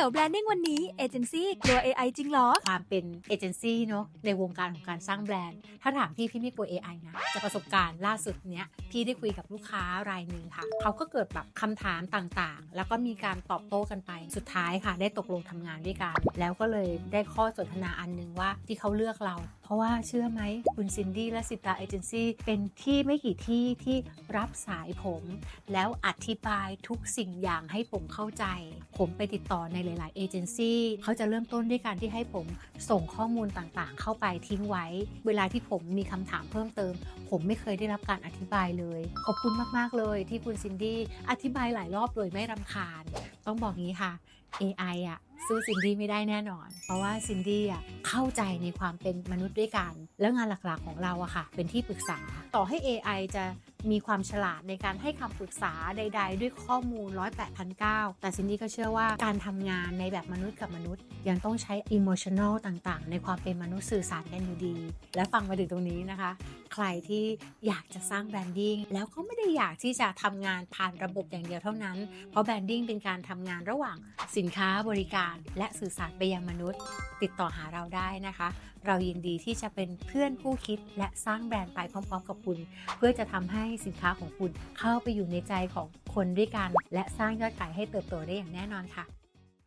Hello Branding วันนี้เอเจนซี่กลัว AI จริงเหรอ ความเป็นเอเจนซี่เนาะในวงการของการสร้างแบรนด์ ถ้าถามพี่พี่ไม่กลัว AI นะจากประสบการณ์ล่าสุดเนี้ยพี่ได้คุยกับลูกค้ารายหนึ่งค่ะ เขาก็เกิดแบบคำถามต่างๆ แล้วก็มีการตอบโต้กันไปสุดท้ายค่ะ ได้ตกลงทำงานด้วยกัน แล้วก็เลยได้ข้อสนทนาอันหนึงว่าที่เขาเลือกเรา เพราะว่าเชื่อไหมคุณซินดี้และสิตาเอเจนซี่เป็นที่ไม่กี่ที่ที่รับสายผม แล้วอธิบายทุกสิ่งอย่างให้ผมเข้าใจ ผมไปติดต่อในหลาย ๆ เอเจนซี่เขาจะเริ่มต้นด้วยการที่ให้ผมส่งข้อมูลต่างๆ เข้าไปทิ้งไว้ เวลาที่ผมมีคำถามเพิ่มเติม ผมไม่เคยได้รับการอธิบายเลย ขอบคุณมากๆเลยที่คุณซินดี้อธิบายหลายรอบโดยไม่รำคาญ ต้องบอกงี้ค่ะ AI อะสู้ซินดี้ไม่ได้แน่นอน เพราะว่าซินดี้อะเข้าใจในความเป็นมนุษย์ด้วยกัน แล้วงานหลักๆของเราอะค่ะ เป็นที่ปรึกษา ต่อให้ AI จะ มีความฉลาดในการให้คำปรึกษาใด ๆ ด้วยข้อมูล1 8 0 0แต่ซินดี้ก็เชื่อว่าการทำงานในแบบมนุษย์กับมนุษย์ ยังต้องใช้ emotional ต่างๆ ในความเป็นมนุษย์สื่อสารกันอยู่ดี และฟังมาถึงตรงนี้นะคะ ใครที่อยากจะสร้างแบรนดิ้งแล้วก็ไม่ได้อยากที่จะทำงานผ่านระบบอย่างเดียวเท่านั้น เพราะแบรนดิ้งเป็นการทำงานระหว่างสินค้าบริการ และสื่อสารไปยังมนุษย์ ติดต่อหาเราได้นะคะ เรายินดีที่จะเป็นเพื่อนคู่คิดและสร้างแบรนด์ไปพร้อม ๆ กับคุณ เพื่อจะทำให้ให้สินค้าของคุณเข้าไปอยู่ในใจของคนด้วยกัน และสร้างยอดขายให้เติบโตได้อย่างแน่นอนค่ะ